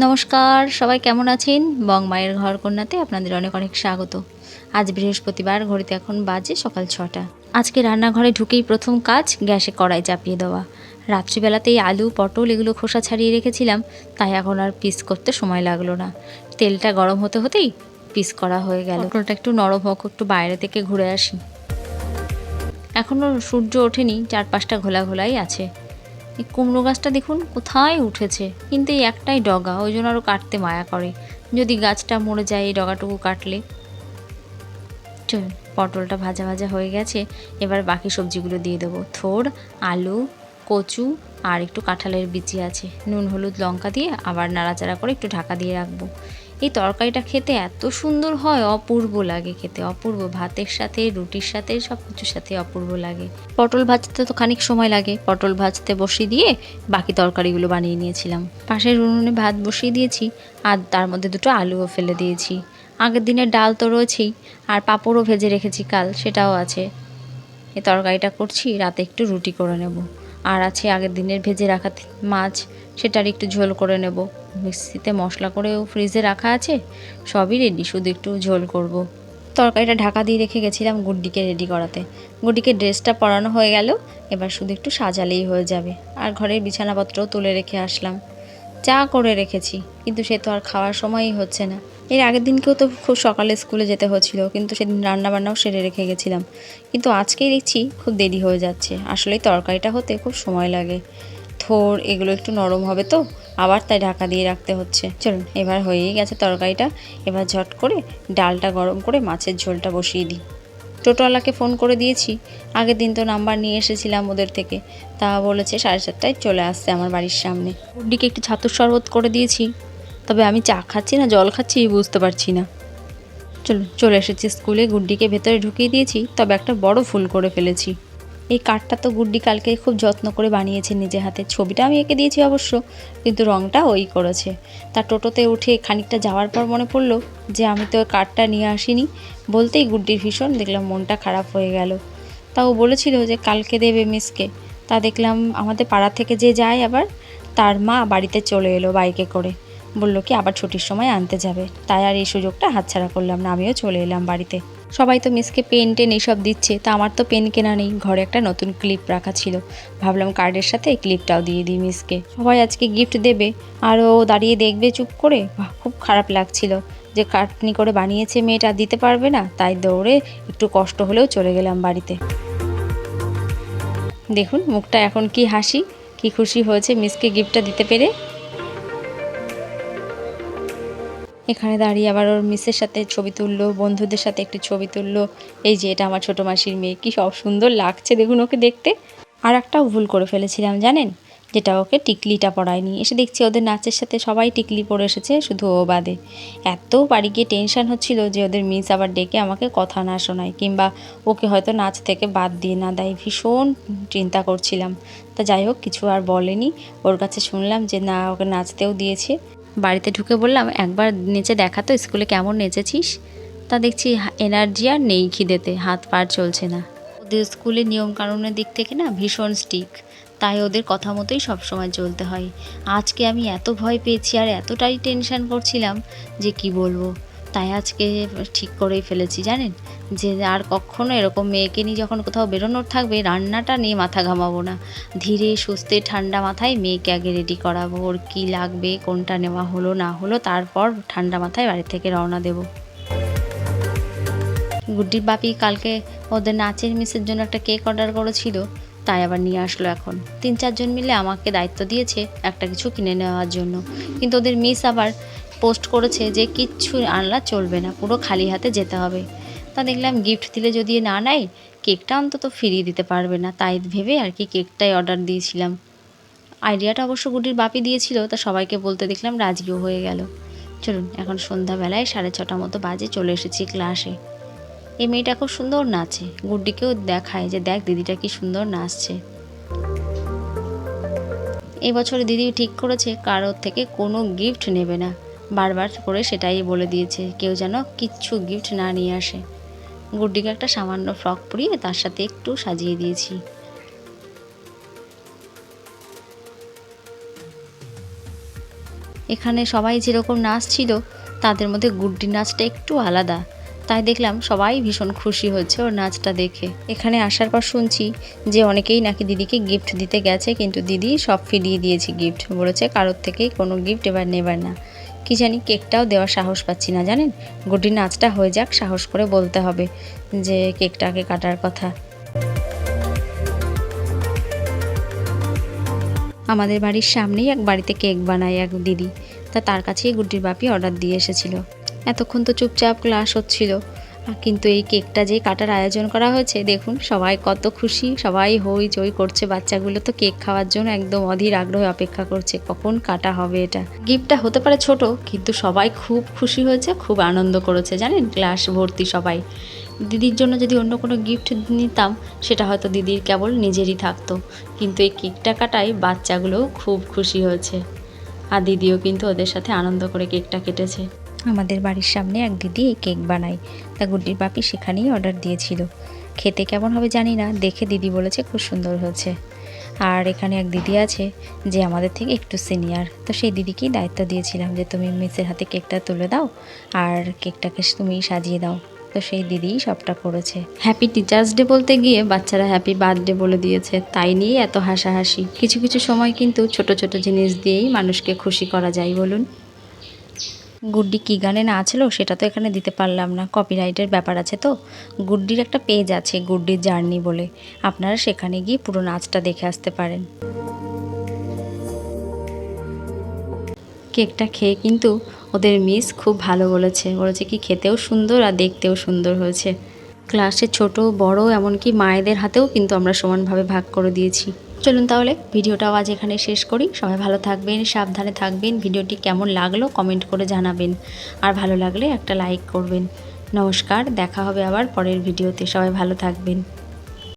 নমস্কার সবাই কেমন আছেন? বং মায়ের ঘর কন্যাতে আপনাদের অনেক অনেক স্বাগত। আজ বৃহস্পতিবার ঘড়িতে এখন বাজে সকাল ছটা। আজকে রান্নাঘরে ঢুকেই প্রথম কাজ গ্যাসে কড়াই চাপিয়ে দেওয়া। রাত্রিবেলাতেই আলু পটল এগুলো খোসা ছাড়িয়ে রেখেছিলাম তাই এখন আর পিস করতে সময় লাগল না। তেলটা গরম হতে হতেই পিস করা হয়ে গেল। পটলটা একটু নরম হোক একটু বাইরে থেকে ঘুরে আসি। এখনও সূর্য ওঠেনি চার পাঁচটা ঘোলা ঘোলাই আছে। এই কুমড়ো গাছটা দেখুন কোথায় উঠেছে। কিন্তু এই একটাই ডগা, ওই জন্য আরও কাটতে মায়া করে। যদি গাছটা মরে যায় এই ডগাটুকু কাটলে। চল পটলটা ভাজা ভাজা হয়ে গেছে, এবার বাকি সবজিগুলো দিয়ে দেবো। থোর আলু, কচু আর একটু কাঁঠালের বিচি আছে। নুন, হলুদ, লঙ্কা দিয়ে আবার নাড়াচাড়া করে একটু ঢাকা দিয়ে রাখব। এই তরকারিটা খেতে এত সুন্দর হয়, অপূর্ব লাগে খেতে। অপূর্ব ভাতের সাথে, রুটির সাথে সব কিছুর সাথে অপূর্ব লাগে। পটল ভাজতে তো খানিক সময় লাগে। পটল ভাজতে বসিয়ে দিয়ে বাকি তরকারিগুলো বানিয়ে নিয়েছিলাম। পাশের উনুনে ভাত বসিয়ে দিয়েছি আর তার মধ্যে দুটো আলুও ফেলে দিয়েছি। আগের দিনের ডাল তো রয়েছেই, আর পাঁপড়ও ভেজে রেখেছি কাল, সেটাও আছে। এই তরকারিটা করছি, রাতে একটু রুটি করে নেব। আর আছে আগের দিনের ভেজে রাখা মাছ। সেটার একটু ঝোল করে নেব। মিক্সিতে মশলা করেও ফ্রিজে রাখা আছে। সবই রেডি শুধু একটু ঝোল করব। তরকারিটা ঢাকা দিয়ে রেখে গেছিলাম গুড্ডিকে রেডি করাতে। গুড্ডিকে ড্রেসটা পরানো হয়ে গেল। এবার শুধু একটু সাজালেই হয়ে যাবে। আর ঘরের বিছানাপত্রও তুলে রেখে আসলাম। চা করে রেখেছি, কিন্তু সে তো আর খাওয়ার সময়ই হচ্ছে না। এর আগের দিনকেও তো খুব সকালে স্কুলে যেতে হচ্ছিল, কিন্তু সেদিন রান্নাবান্নাও সেরে রেখে গেছিলাম। কিন্তু আজকেই দেখছি খুব দেরি হয়ে যাচ্ছে। আসলে তরকারিটা হতে খুব সময় লাগে। থোর, এগুলো একটু নরম হবে তো, আবার তাই ঢাকা দিয়ে রাখতে হচ্ছে। চলুন, এবার হয়েই গেছে তরকারিটা। এবার ঝট করে ডালটা গরম করে মাছের ঝোলটা বসিয়ে দিই। টোটোওয়ালাকে ফোন করে দিয়েছি। আগের দিন তো নাম্বার নিয়ে এসেছিলাম ওদের থেকে। তা বলেছে সাড়ে চারটায় চলে আসছে আমার বাড়ির সামনে। ওর দিকে একটু ছাতুর শরবত করে দিয়েছি। তবে আমি চা খাচ্ছি না, জল খাচ্ছি, বুঝতে পারছি না। চলো, চলে এসেছি স্কুলে, গুড্ডিকে ভেতরে ঢুকিয়ে দিয়েছি, তবে একটা বড় ভুল করে ফেলেছি। এই কার্ডটা তো গুড্ডি কালকে খুব যত্ন করে বানিয়েছে নিজে হাতে, ছবিটা আমি এঁকে দিয়েছি অবশ্য, কিন্তু রঙটা ওই করেছে। তার টোটোতে উঠে খানিকটা যাওয়ার পর মনে পড়ল যে আমি তো কার্ডটা নিয়ে আসিনি, বলতেই গুড্ডির ভীষণ দেখলাম মনটা খারাপ হয়ে গেল। তা ও বলেছিল যে কালকে দেবে মিসকে। তা দেখলাম আমাদের পাড়া থেকে যে যায় আবার, তার মা বাড়িতে চলে এলো বাইকে করে। বলল কি, আবার ছুটির সময় আনতে যাবে। তাই আর এই সুযোগটা হাতছাড়া করলাম না, আমিও চলে এলাম বাড়িতে। সবাই তো মিসকে পেন টেন এইসব দিচ্ছে, তা আমার তো পেন কেনা নেই, ঘরে একটা নতুন ক্লিপ রাখা ছিল। ভাবলাম কার্ডের সাথে এই ক্লিপটাও দিয়ে দিই মিসকে। সবাই আজকে গিফট দেবে, আর ও দাঁড়িয়ে দেখবে চুপ করে খুব খারাপ লাগছিল। যে কাটনি করে বানিয়েছে মেয়েটা দিতে পারবে না, তাই দৌড়ে একটু কষ্ট হলেও চলে গেলাম বাড়িতে। দেখুন, মুখটা এখন কি হাসি, কি খুশি হয়েছে মিসকে গিফটটা দিতে পেরে। এখানে দাঁড়িয়ে আবার ওর মিসের সাথে ছবি তুললো, বন্ধুদের সাথে একটু ছবি তুললো। এই যে, এটা আমার ছোটো মাসির মেয়ে। কি সব সুন্দর লাগছে দেখুন ওকে দেখতে। আর একটাও ভুল করে ফেলেছিলাম, জানেন? যেটা ওকে টিকলিটা পড়ায়নি। এসে দেখছি ওদের নাচের সাথে সবাই টিকলি পরে এসেছে, শুধু ও বাদে। এত বাড়ি গিয়ে টেনশন হচ্ছিল যে ওদের মিস আবার ডেকে আমাকে কথা না শোনায়, কিংবা ওকে হয়তো নাচ থেকে বাদ দিয়ে না দেয়। ভীষণ চিন্তা করছিলাম। তা যাই হোক, কিছু আর বলেনি। ওর কাছে শুনলাম যে, না, ওকে নাচতেও দিয়েছে। বাড়িতে ঢুকে বললাম, একবার নেচে দেখা তো, স্কুলে কেমন নেচেছিস? তা দেখছি এনার্জি আর নেই খিদেতে, হাত পার চলছে না। ওদের স্কুলে নিয়মকানুনের দিক থেকে না ভীষণ স্টিক, তাই ওদের কথা মতোই সবসময় চলতে হয়। আজকে আমি এত ভয় পেয়েছি আর এতটাই টেনশান করছিলাম যে কি বলব? তাই আজকে ঠিক করেই ফেলেছি, জানেন? যে আর কখনো এরকম মেয়েকে নিয়ে যখন কোথাও বেরোনোর থাকবে, রান্নাটা নিয়ে মাথা ঘামাবো না। ধীরে সুস্থে ঠান্ডা মাথায় মেয়েকে আগে রেডি করাবো, ওর কী লাগবে, কোনটা নেওয়া হলো, না হলো, তারপর ঠান্ডা মাথায় বাড়ি থেকে রওনা দেবো। গুড্ডির বাপি কালকে ওদের নাচের মিসের জন্য একটা কেক অর্ডার করেছিল, তাই আবার নিয়ে আসলো এখন। তিন চারজন মিলে আমাকে দায়িত্ব দিয়েছে একটা কিছু কিনে নেওয়ার জন্য। কিন্তু ওদের মিস আবার পোস্ট করেছে যে কিচ্ছু আনলা চলবে না, পুরো খালি হাতে যেতে হবে। তা দেখলাম গিফট দিলে যদি না নেয় কেকটা অন্তত ফিরিয়ে দিতে পারবে না। তাই ভেবে আর কি কেকটাই অর্ডার দিয়েছিলাম। আইডিয়াটা অবশ্য গুডির বাপি দিয়েছিল, তা সবাইকে বলতে দেখলাম রাজিও হয়ে গেল। চলুন, এখন সন্ধ্যাবেলায় সাড়ে ছটা মতো বাজে চলে এসেছি ক্লাসে এই মেয়েটা খুব সুন্দর নাচে। গুড্ডিকেও দেখায় যে, দেখ, দিদিটা কি সুন্দর নাচছে। এবছর দিদি ঠিক করেছে, কারোর থেকে কোনো গিফট নেবে না। বারবার করে সেটাই বলে দিয়েছে, কেউ যেন কিচ্ছু গিফট না নিয়ে আসে। গুড্ডিকে একটা সামান্য ফ্রক পরিয়ে তার সাথে একটু সাজিয়ে দিয়েছি। এখানে সবাই যেরকম নাচ ছিল, তাদের মধ্যে গুড্ডি নাচটা একটু আলাদা। তাই দেখলাম সবাই ভীষণ খুশি হচ্ছে ওর নাচটা দেখে। এখানে আসার পর শুনছি যে অনেকেই নাকি দিদিকে গিফট দিতে গেছে, কিন্তু দিদি সব ফিরিয়ে দিয়েছে গিফট বলেছে কারোর থেকেই কোনো গিফট এবার নেবার না। কি জানি কেকটাও দেওয়ার সাহস পাচ্ছি না, জানেন? গুড্ডির নাচটা হয়ে যাক, সাহস করে বলতে হবে যে কেকটাকে কাটার কথা। আমাদের বাড়ির সামনেই এক বাড়িতে কেক বানায় এক দিদি। তা তার কাছেই গুড্ডির বাপি অর্ডার দিয়ে এসেছিল। এতক্ষণ তো চুপচাপ ক্লাস হচ্ছিল। কিন্তু এই কেকটা যে কাটার আয়োজন করা হয়েছে, দেখুন, সবাই কত খুশি, সবাই হই চই করছে, বাচ্চাগুলো তো কেক খাওয়ার জন্য একদম অধীর আগ্রহে অপেক্ষা করছে, কখন কাটা হবে এটা? গিফটটা হতে পারে ছোট, কিন্তু সবাই খুব খুশি হয়েছে, খুব আনন্দ করেছে, জানেন, ক্লাস ভর্তি সবাই। দিদির জন্য যদি অন্য কোনো গিফট নিতাম, সেটা হয়তো দিদির কেবল নিজেরই থাকতো, কিন্তু এই কেকটা কাটাই বাচ্চাগুলোও খুব খুশি হয়েছে। আর দিদিও কিন্তু ওদের সাথে আনন্দ করে কেকটা কেটেছে। আমাদের বাড়ির সামনে এক দিদি এই কেক বানায়। তা গুড্ডির পাপি সেখানেই অর্ডার দিয়েছিল। খেতে কেমন হবে জানি না, দেখে দিদি বলেছে খুব সুন্দর হয়েছে। আর এখানে এক দিদি আছে, যে আমাদের থেকে একটু সিনিয়র তো সেই দিদিকেই দায়িত্ব দিয়েছিলাম যে তুমি মিসের হাতে কেকটা তুলে দাও, আর কেকটাকে তুমি সাজিয়ে দাও। তো সেই দিদিই সবটা করেছে। হ্যাপি টিচার্স ডে বলতে গিয়ে বাচ্চারা হ্যাপি বার্থডে বলে দিয়েছে। তাই নিয়ে এত হাসাহাসি। কিছু কিছু সময় কিন্তু ছোট ছোট জিনিস দিয়েই মানুষকে খুশি করা যায় বলুন। গুড্ডি কী গানে না ছিল সেটা তো এখানে দিতে পারলাম না। কপিরাইটের ব্যাপার আছে তো। গুড্ডির একটা পেজ আছে, গুড্ডির জার্নি বলে। আপনারা সেখানে গিয়ে পুরো নাচটা দেখে আসতে পারেন। কেকটা খেয়ে কিন্তু ওদের মিস খুব ভালো বলেছে। বলেছে কি, খেতেও সুন্দর আর দেখতেও সুন্দর হয়েছে। ক্লাসে ছোট, বড়, এমনকি মায়েদের হাতেও কিন্তু আমরা সমানভাবে ভাগ করে দিয়েছি। চলুন তাহলে ভিডিওটাও আজ এখানে শেষ করি। সবাই ভালো থাকবেন, সাবধানে থাকবেন। ভিডিওটি কেমন লাগল কমেন্ট করে জানাবেন। আর ভালো লাগলে একটা লাইক করবেন। নমস্কার, দেখা হবে আবার পরের ভিডিওতে। সবাই ভালো থাকবেন।